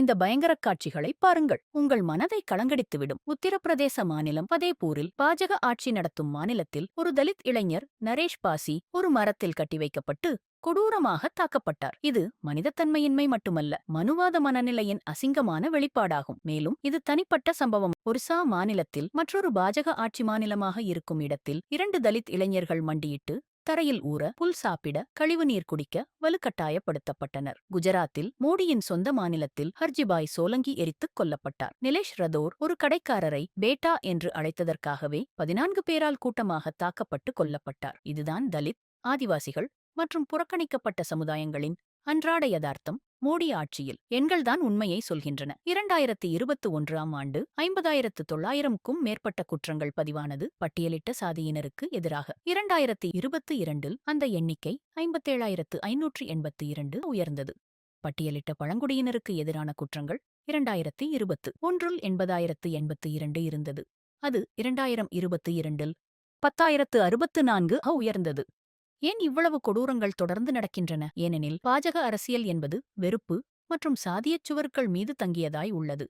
இந்த பயங்கர காட்சிகளை பாருங்கள். உங்கள் மனதை கலங்கடித்துவிடும். உத்தரப்பிரதேச மாநிலம் பதேபூரில் பாஜக ஆட்சி நடத்தும் மாநிலத்தில் ஒரு தலித் இளைஞர் நரேஷ் பாசி ஒரு மரத்தில் கட்டி வைக்கப்பட்டு கொடூரமாக தாக்கப்பட்டார். இது மனிதத்தன்மையின்மை மட்டுமல்ல மனுவாத மனநிலையின் அசிங்கமான வெளிப்பாடாகும். மேலும் இது தனிப்பட்ட சம்பவம். ஒரிசா மாநிலத்தில் மற்றொரு பாஜக ஆட்சி மாநிலமாக இருக்கும் இடத்தில் இரண்டு தலித் இளைஞர்கள் மண்டியிட்டு தரையில் ஊற புல் சாப்பிட கழிவுநீர் குடிக்க வலுக்கட்டாயப்படுத்தப்பட்டனர். குஜராத்தில் மோடியின் சொந்த மாநிலத்தில் ஹர்ஜிபாய் சோலங்கி எரித்துக் கொல்லப்பட்டார். நிலேஷ் ரதோர் ஒரு கடைக்காரரை பேட்டா என்று அழைத்ததற்காகவே பதினான்கு பேரால் கூட்டமாக தாக்கப்பட்டு கொல்லப்பட்டார். இதுதான் தலித் ஆதிவாசிகள் மற்றும் புறக்கணிக்கப்பட்ட சமுதாயங்களின் அன்றாட யதார்த்தம். மோடி ஆட்சியில் எண்கள்தான் உண்மையை சொல்கின்றன. இரண்டாயிரத்து இருபத்து ஒன்றாம் ஆண்டு ஐம்பதாயிரத்து தொள்ளாயிரம்க்கும் மேற்பட்ட குற்றங்கள் பதிவானது பட்டியலிட்ட சாதியினருக்கு எதிராக. இரண்டாயிரத்து இருபத்து இரண்டில் அந்த எண்ணிக்கை ஐம்பத்தேழாயிரத்து ஐநூற்று எண்பத்து இரண்டு உயர்ந்தது. பட்டியலிட்ட பழங்குடியினருக்கு எதிரான குற்றங்கள் இரண்டாயிரத்து இருபத்து. ஒன்றுல் எண்பதாயிரத்து எண்பத்து இரண்டு இருந்தது. அது இரண்டாயிரம் இருபத்தி இரண்டில் பத்தாயிரத்து அறுபத்து நான்கு உயர்ந்தது. ஏன் இவ்வளவு கொடூரங்கள் தொடர்ந்து நடக்கின்றன? ஏனெனில் பாஜக அரசியல் என்பது வெறுப்பு மற்றும் சாதியச் சுவர்கள் மீது தங்கியதாய் உள்ளது.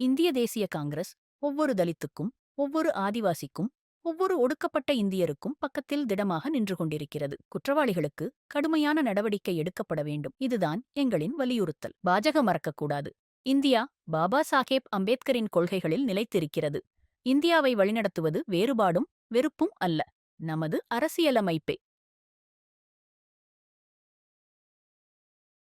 இந்திய தேசிய காங்கிரஸ் ஒவ்வொரு தலித்துக்கும் ஒவ்வொரு ஆதிவாசிக்கும் ஒவ்வொரு ஒடுக்கப்பட்ட இந்தியருக்கும் பக்கத்தில் திடமாக நின்று கொண்டிருக்கிறது. குற்றவாளிகளுக்கு கடுமையான நடவடிக்கை எடுக்கப்பட வேண்டும். இதுதான் எங்களின் வலியுறுத்தல். பாஜக மறக்கக்கூடாது. இந்தியா பாபா சாஹேப் அம்பேத்கரின் கொள்கைகளில் நிலைத்திருக்கிறது. இந்தியாவை வழிநடத்துவது வேறுபாடும் வெறுப்பும் அல்ல. நமது அரசியலமைப்பே.